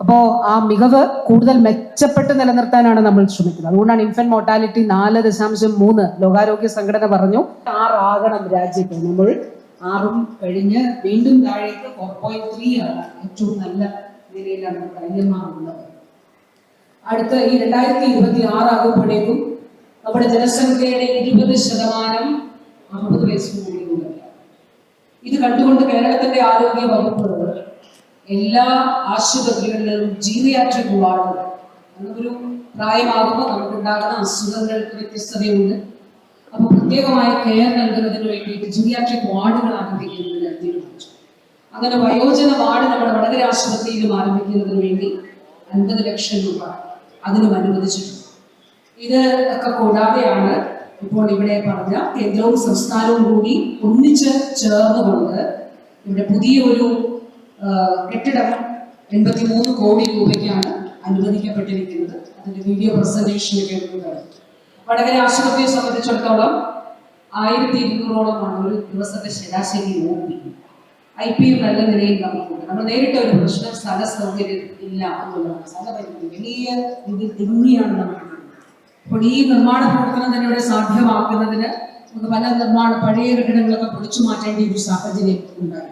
അപ്പോൾ ആ മികവ് കൂടുതൽ മെച്ചപ്പെട്ട് നിലനിർത്താനാണ് നമ്മൾ ശ്രമിക്കുന്നത്. അതുകൊണ്ടാണ് ഇൻഫന്റ് മോർട്ടാലിറ്റി നാല് ദശാംശം മൂന്ന് ലോകാരോഗ്യ സംഘടന പറഞ്ഞു ആറാകണം രാജ്യത്ത്. നമ്മൾ ആറും കഴിഞ്ഞ് വീണ്ടും താഴേക്ക് ഫോർ പോയിന്റ് ത്രീ ആണ് ഏറ്റവും നല്ല നിലയിലാണ് കൈമാറുന്നത് അടുത്ത ഈ രണ്ടായിരത്തി ഇരുപത്തി ആറാകുമ്പോഴേക്കും നമ്മുടെ ജനസംഖ്യയുടെ ഇരുപത് ശതമാനം അറുപത് വയസ്സിന് മുകളിലുള്ളവരാണ്. ഇത് കണ്ടുകൊണ്ട് കേരളത്തിന്റെ ആരോഗ്യ വകുപ്പ് എല്ലാ ആശുപത്രികളിലും ജീറിയാട്രിക് വാർഡുകൾ ഒരു പ്രായമാകുമ്പോൾ നമുക്കുണ്ടാകുന്ന അസുഖങ്ങൾക്ക് വ്യത്യസ്തതയുണ്ട്. അപ്പോൾ പ്രത്യേകമായ കെയർ നൽകുന്നതിന് വേണ്ടിയിട്ട് ജീറിയാട്രിക് വാർഡുകൾ ആരംഭിക്കുന്നതിന് തീരുമാനിച്ചു. അങ്ങനെ വയോജന വാർഡ് നമ്മുടെ വളരെ ആശുപത്രിയിലും ആരംഭിക്കുന്നതിന് വേണ്ടി അൻപത് ലക്ഷം രൂപ അതിനും അനുവദിച്ചിട്ടുണ്ട്. ഇത് ഒക്കെ കൂടാതെയാണ് ഇപ്പോൾ ഇവിടെ പറഞ്ഞ കേന്ദ്രവും സംസ്ഥാനവും കൂടി ഒന്നിച്ച് ചേർന്നുകൊണ്ട് ഇവിടെ പുതിയ ഒരു എൺപത്തി മൂന്ന് കോടി രൂപയ്ക്കാണ് അനുവദിക്കപ്പെട്ടിരിക്കുന്നത്. അതിന്റെ വീഡിയോ പ്രസന്റേഷൻ കേൾക്കുന്നതാണ് വടകര ആശുപത്രിയെ സംബന്ധിച്ചിടത്തോളം ആയിരത്തി ഇരുന്നൂറോളമാണ് ഒരു ദിവസത്തെ ശരാശരി ഒ പി. ഐ പി നല്ല നിലയിൽ നമുക്കുണ്ട് നമ്മൾ നേരിട്ട ഒരു പ്രശ്നം സ്ഥല സൗകര്യം ഇല്ല എന്നുള്ളതാണ്. സ്ഥലപരിമിതി വലിയ ഇതിൽ തിങ്ങിയാണ് ഈ നിർമ്മാണ പ്രവർത്തനം തന്നെ ഇവിടെ സാധ്യമാക്കുന്നതിന് നമുക്ക് പല നിർമ്മാണ പഴയ കെട്ടിടങ്ങളൊക്കെ പൊളിച്ചു മാറ്റേണ്ട ഒരു സാഹചര്യം ഉണ്ടായി.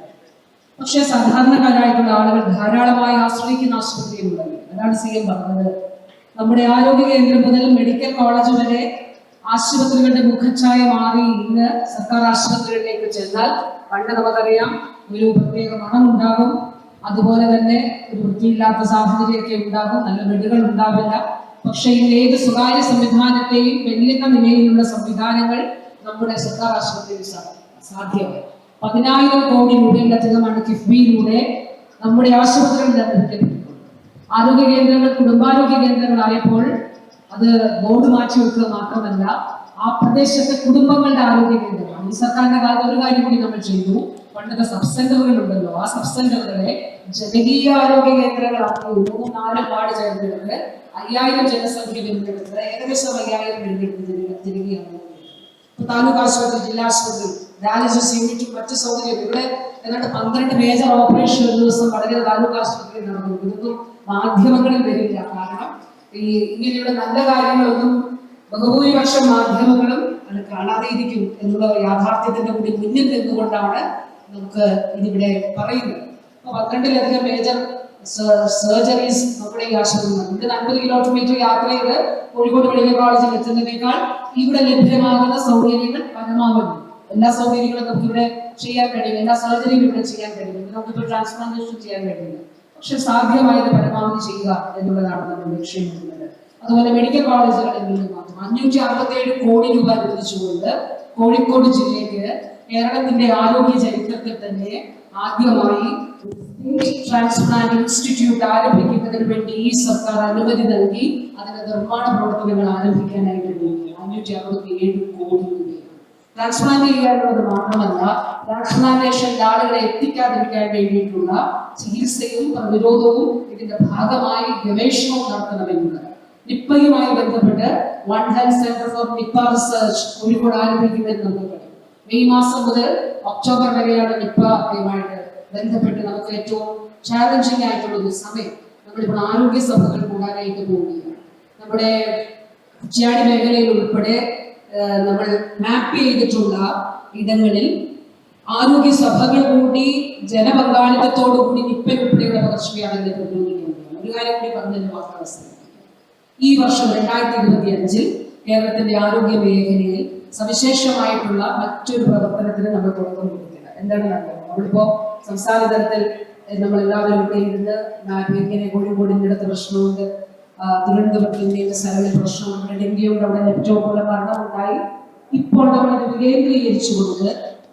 പക്ഷേ സാധാരണക്കാരായിട്ടുള്ള ആളുകൾ ധാരാളമായി ആശ്രയിക്കുന്ന ആശുപത്രികളുണ്ടല്ലോ അതാണ് സി എം പറഞ്ഞത്. നമ്മുടെ ആരോഗ്യ കേന്ദ്രം മുതൽ മെഡിക്കൽ കോളേജ് വരെ ആശുപത്രികളുടെ മുഖച്ഛായ മാറി ഇന്ന് സർക്കാർ ആശുപത്രികളിലേക്ക് ചെന്നാൽ പണ്ട് നമുക്കറിയാം ഒരു പ്രത്യേക മണം ഉണ്ടാകും. അതുപോലെ തന്നെ ഒരു വൃത്തിയില്ലാത്ത സാഹചര്യമൊക്കെ ഉണ്ടാകും. നല്ല ബെഡുകൾ ഉണ്ടാവില്ല. പക്ഷെ ഇന്ന് ഏത് സ്വകാര്യ സംവിധാനത്തെയും വെല്ലുന്ന നിലയിലുള്ള സംവിധാനങ്ങൾ നമ്മുടെ സർക്കാർ ആശുപത്രിയിൽ സാ- സാധ്യമായി പതിനായിരം കോടി രൂപയിലധികമാണ് കിഫ്ബിയിലൂടെ നമ്മുടെ ആശുപത്രികളിൽ ലഭിക്കപ്പെട്ടിട്ടുള്ളത് ആരോഗ്യ കേന്ദ്രങ്ങൾ കുടുംബാരോഗ്യ കേന്ദ്രങ്ങളായപ്പോൾ അത് ബോർഡ് മാറ്റി വെക്കുക മാത്രമല്ല ആ പ്രദേശത്തെ കുടുംബങ്ങളുടെ ആരോഗ്യ കേന്ദ്രമാണ്. ഈ സർക്കാരിന്റെ കാലത്ത് ഒരു കാര്യം കൂടി നമ്മൾ ചെയ്തു. പണ്ടത്തെ സബ് സെന്ററുകൾ ഉണ്ടല്ലോ ആ സബ് സെന്ററുകളെ ജനകീയ ആരോഗ്യ കേന്ദ്രങ്ങളാക്കി മൂന്നും നാലും വാർഡ് ചേർന്നുകൊണ്ട് അയ്യായിരം ജനസംഖ്യ വരുന്നിടത്ത് ഏകദേശം അയ്യായിരം വരുന്നിടത്ത് തിരികെയാണ് താലൂക്ക് ആശുപത്രി ജില്ലാ ആശുപത്രി ഡയാലിസിസ് യൂണിറ്റും മറ്റു സൗകര്യം. ഇവിടെ ഏതാണ്ട് പന്ത്രണ്ട് മേജർ ഓപ്പറേഷൻ ഒരു ദിവസം വളരെ താലൂക്ക് ആശുപത്രിയിൽ നടന്നു. ഇതൊന്നും മാധ്യമങ്ങളിൽ വരില്ല. കാരണം ഈ ഇങ്ങനെയുള്ള നല്ല കാര്യങ്ങളൊന്നും ബഹുഭൂരിപക്ഷം മാധ്യമങ്ങളും അത് കാണാതെ ഇരിക്കും എന്നുള്ള യാഥാർത്ഥ്യത്തിന്റെ കൂടി മുന്നിൽ നിന്നുകൊണ്ടാണ് നമുക്ക് ഇതിവിടെ പറയുന്നത്. അപ്പൊ പന്ത്രണ്ടിലധികം മേജർ സർജറീസ് നമ്മുടെ ഈ ആശുപത്രി നമുക്ക് അൻപത് കിലോമീറ്റർ യാത്ര ചെയ്ത് കോഴിക്കോട് മെഡിക്കൽ കോളേജിൽ എത്തുന്നതിനേക്കാൾ ഇവിടെ ലഭ്യമാകുന്ന സൗകര്യങ്ങൾ പരമാവധി. എല്ലാ സൗകര്യങ്ങളും നമുക്ക് ഇവിടെ ചെയ്യാൻ കഴിയും എല്ലാ സർജറിയും ഇവിടെ ചെയ്യാൻ കഴിയും നമുക്കിപ്പോൾ ട്രാൻസ്പ്ലാന്റേഷൻ ചെയ്യാൻ കഴിയില്ല. പക്ഷെ സാധ്യമായത് പരമാവധി ചെയ്യുക എന്നുള്ളതാണ് നമ്മൾ ലക്ഷ്യമിടുന്നത് അതുപോലെ മെഡിക്കൽ കോളേജുകളിൽ നിന്നും മാത്രം. അഞ്ഞൂറ്റി അറുപത്തേഴ് കോടി രൂപ അനുവദിച്ചുകൊണ്ട് കോഴിക്കോട് ജില്ലയ്ക്ക് കേരളത്തിന്റെ ആരോഗ്യ ചരിത്രത്തിൽ തന്നെ ആദ്യമായി ട്രാൻസ്പ്ലാന്റ് ഇൻസ്റ്റിറ്റ്യൂട്ട് ആരംഭിക്കുന്നതിന് വേണ്ടി ഈ സർക്കാർ അനുമതി നൽകി അതിന്റെ നിർമ്മാണ പ്രവർത്തനങ്ങൾ ആരംഭിക്കാനായിട്ട് അഞ്ഞൂറ്റി അറുപത്തി ഏഴ് കോടി ട്രാൻസ്പ്ലാന്റ് ചെയ്യാനുള്ളത് മാത്രമല്ല ട്രാൻസ്പ്ലാന്റേഷൻ ആളുകളെ എത്തിക്കാതിരിക്കാൻ വേണ്ടിയിട്ടുള്ള ചികിത്സയും പ്രതിരോധവും ഇതിന്റെ ഭാഗമായി ഗവേഷണവും നടത്തണമെന്നുള്ളത് നിപ്പയുമായി ബന്ധപ്പെട്ട് one health centre for Nipah research Kozhikode ആരംഭിക്കുന്നതിന് നമുക്ക് കഴിയും മെയ് മാസം മുതൽ ഒക്ടോബർ വരെയാണ് നിപ്പയുമായിട്ട് ബന്ധപ്പെട്ട് നമുക്ക് ഏറ്റവും ചാലഞ്ചിങ് ആയിട്ടുള്ള ഒരു സമയം. നമ്മളിപ്പോൾ ആരോഗ്യ സഭകൾ കൂടാനായിട്ട് പോവുകയാണ് നമ്മുടെ കുറ്റ്യാടി മേഖലയിൽ ഉൾപ്പെടെ നമ്മൾ മാപ്പ് ചെയ്തിട്ടുള്ള ഇടങ്ങളിൽ ആരോഗ്യ സഭകൾ കൂടി ജനപങ്കാളിത്തത്തോടു കൂടി നിപ്പ ഉൾപ്പെടെയുള്ള പകർച്ചവ്യാധികളെ കൊണ്ടുവന്നിട്ടുണ്ട് ഒരു കാര്യം കൂടി പറഞ്ഞതിന് വാർത്താവസ്ഥ ഈ വർഷം രണ്ടായിരത്തി ഇരുപത്തി അഞ്ചിൽ കേരളത്തിന്റെ ആരോഗ്യ മേഖലയിൽ സവിശേഷമായിട്ടുള്ള മറ്റൊരു പ്രവർത്തനത്തിന് നമ്മൾ തുടക്കം കൊടുക്കുക എന്താണ് നടന്നത് നമ്മളിപ്പോ സംസ്ഥാന തലത്തിൽ നമ്മൾ എല്ലാവരും ഇവിടെ ഇരുന്ന് ഇങ്ങനെ കോഴിക്കോടിന്റെ അടുത്ത് പ്രശ്നമുണ്ട് ആ, തിരുവനന്തപുരത്തിന്റെ സ്ഥലങ്ങളിൽ പ്രശ്നമുണ്ട്. ഡെങ്കിയുണ്ട് അവിടെ ലെപ്റ്റോപ്പുള്ള മരണമുണ്ടായി. ഇപ്പോൾ നമ്മൾ വികേന്ദ്രീകരിച്ചുകൊണ്ട്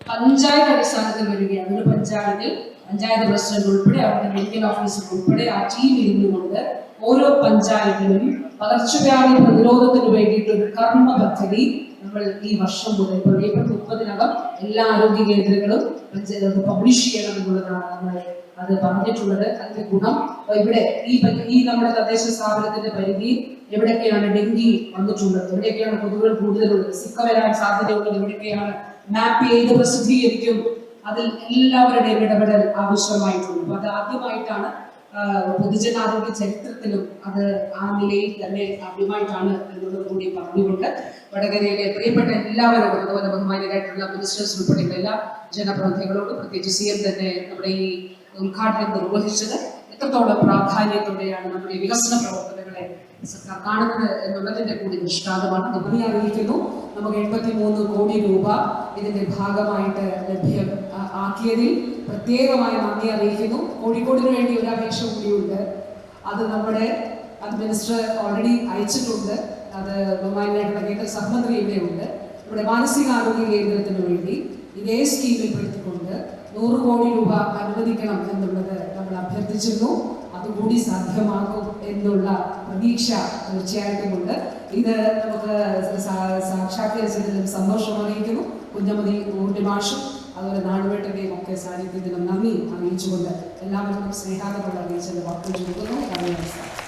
പഞ്ചായത്ത് അടിസ്ഥാനത്തിൽ വരികയാണ്. ഒരു പഞ്ചായത്തിൽ പഞ്ചായത്ത് പ്രസിഡന്റ് ഉൾപ്പെടെ അവരുടെ മെഡിക്കൽ ഓഫീസർ ഉൾപ്പെടെ ആ ടീം ഇരുന്നുകൊണ്ട് ഓരോ പഞ്ചായത്തിലും പകർച്ചവ്യാധി പ്രതിരോധത്തിന് വേണ്ടിയിട്ട് ഒരു കർമ്മ പദ്ധതി നമ്മൾ ഈ വർഷം മുതൽ ഇപ്പോൾ ഏപ്രിൽ മുപ്പതിനകം എല്ലാ ആരോഗ്യ കേന്ദ്രങ്ങളും പഞ്ചായത്ത് പബ്ലിഷ് ചെയ്യണം എന്നുള്ളതാണ് നമ്മൾ അത് പറഞ്ഞിട്ടുള്ളത്. അതിന്റെ ഗുണം. ഇവിടെ ഈ ഈ നമ്മുടെ തദ്ദേശ സ്ഥാപനത്തിന്റെ പരിധി എവിടെയൊക്കെയാണ്? ഡെങ്കി വന്നിട്ടുള്ളത്. എവിടെയൊക്കെയാണ് കൊതുകുകൾ കൂടുതലുള്ളത്? സിക്ക വരാൻ സാധ്യതയുള്ളത് എവിടെയൊക്കെയാണ്? മാപ്പ് ചെയ്ത് പ്രസിദ്ധീകരിക്കും? അതിൽ എല്ലാവരുടെയും ഇടപെടൽ ആവശ്യമായിട്ടുണ്ട്. അത് ആദ്യമായിട്ടാണ് പൊതുജനാരോഗ്യ ചരിത്രത്തിലും അത് ആ നിലയിൽ തന്നെ ആദ്യമായിട്ടാണ് എന്നുള്ളത് കൂടി പറഞ്ഞുകൊണ്ട് വടകരയിലെ പ്രിയപ്പെട്ട എല്ലാവരോടും അതുപോലെ ബഹുമാനികളായിട്ടുള്ള മിനിസ്റ്റേഴ്സ് ഉൾപ്പെടെയുള്ള എല്ലാ ജനപ്രതിനിധികളോടും പ്രത്യേകിച്ച് സി എം തന്നെ നമ്മുടെ ഈ ഉദ്ഘാടനം നിർവഹിച്ചത് എത്രത്തോളം പ്രാധാന്യത്തോടെയാണ് നമ്മുടെ വികസന പ്രവർത്തനങ്ങളെ സർക്കാർ കാണുന്നത് എന്നുള്ളതിന്റെ കൂടി നിഷ്കാതമാണ് നന്ദി അറിയിക്കുന്നു. നമുക്ക് എൺപത്തി മൂന്ന് കോടി രൂപ ഇതിന്റെ ഭാഗമായിട്ട് ലഭ്യം ആക്കിയതിൽ പ്രത്യേകമായി നന്ദി അറിയിക്കുന്നു. കോഴിക്കോടിന് വേണ്ടി ഒരു അപേക്ഷ കൂടിയുണ്ട്. അത് നമ്മുടെ അത് മിനിസ്റ്റർ ഓൾറെഡി അയച്ചിട്ടുണ്ട്. അത് ബഹുമാനായിട്ടുള്ള കേന്ദ്ര സഹമന്ത്രി ഇവിടെയുണ്ട്. നമ്മുടെ മാനസികാരോഗ്യ കേന്ദ്രത്തിന് വേണ്ടി ഇതേ സ്കീമിൽ പെടുത്തിക്കൊണ്ട് നൂറ് കോടി രൂപ അനുവദിക്കണം എന്നുള്ളത് നമ്മൾ അഭ്യർത്ഥിച്ചിരുന്നു. അതുകൂടി സാധ്യമാക്കും എന്നുള്ള പ്രതീക്ഷ തീർച്ചയായിട്ടും ഉണ്ട് ഇത് നമുക്ക് സാക്ഷാത്കരിച്ചതിലും സന്തോഷം അറിയിക്കുന്നു. കുഞ്ഞമതി നൂറിന്റെ മാഷും അതുപോലെ നാടുവേട്ടന്റെയും ഒക്കെ സാന്നിധ്യത്തിനും നന്ദി അറിയിച്ചുകൊണ്ട് എല്ലാവർക്കും സ്നേഹാദരങ്ങൾ അറിയിച്ചതിന്റെ വാക്കുകൾ ചോദിക്കുന്നു നന്ദി നമസ്കാരം.